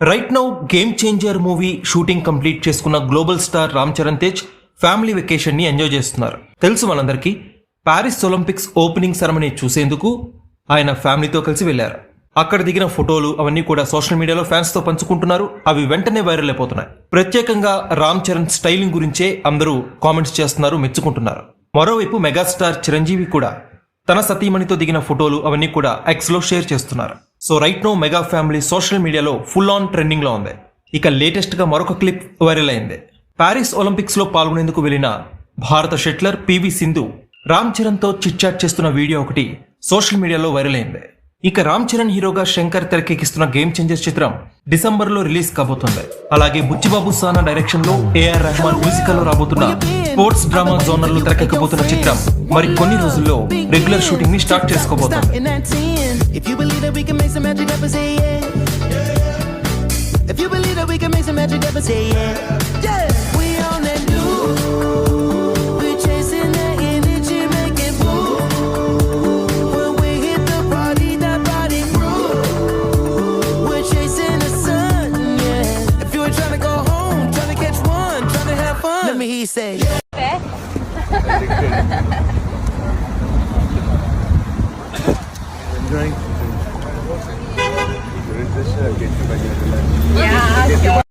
Right now game changer movie shooting complete చేసుకున్న global star Ram Charan Tej family వెకేషన్ని enjoy చేస్తున్నారు. తెలుసు మనందరికీ Paris Olympics opening ceremony చూసేందుకు ఆయన ఫ్యామిలీతో కలిసి వెళ్ళారు అక్కడ దిగిన ఫోటోలు అవన్నీ కూడా సోషల్ మీడియాలో ఫ్యాన్స్తో పంచుకుంటున్నారు. అవి వెంటనే వైరల్ అయిపోతున్నాయి. ప్రత్యేకంగా రామ్ చరణ్ స్టైలింగ్ గురించే అందరూ కామెంట్స్ చేస్తున్నారు మెచ్చుకుంటున్నారు. మరోవైపు మెగాస్టార్ చిరంజీవి కూడా తన సతీమణితో దిగిన ఫోటోలు అవన్నీ కూడా ఎక్స్లో షేర్ చేస్తున్నారు. So right now mega family social మీడియాలో ఫుల్ ఆన్ ట్రెండింగ్లో ఉంది. ఇక లేటెస్ట్గా మరొక క్లిప్ వైరల్ అయింది. పారిస్ ఒలింపిక్స్లో పాల్గొనేందుకు వెళ్ళిన భారత shuttler P V Sindhu Ram చరణ్తో chitchat chit chat చేస్తున్న వీడియో ఒకటి సోషల్ మీడియాలో వైరల్ అయింది. ఇక రామ్ చరణ్ హీరోగా శంకర్ తెరకెక్కిస్తున్న గేమ్ చేంజర్స్ చిత్రం డిసెంబర్లో రిలీజ్ కాబోతుంది. అలాగే బుచ్చిబాబు సానా డైరెక్షన్లో ఏఆర్ రెహమాన్ మ్యూజికల్లో రాబోతున్న స్పోర్ట్స్ డ్రామా జోనర్లో తెరకెక్కబోతున్న చిత్రం. మరి కొన్ని రోజుల్లో రెగ్యులర్ షూటింగ్ని స్టార్ట్ చేసుకోబోతుంది in that 10. You believe Enjoying. I'll. Yeah.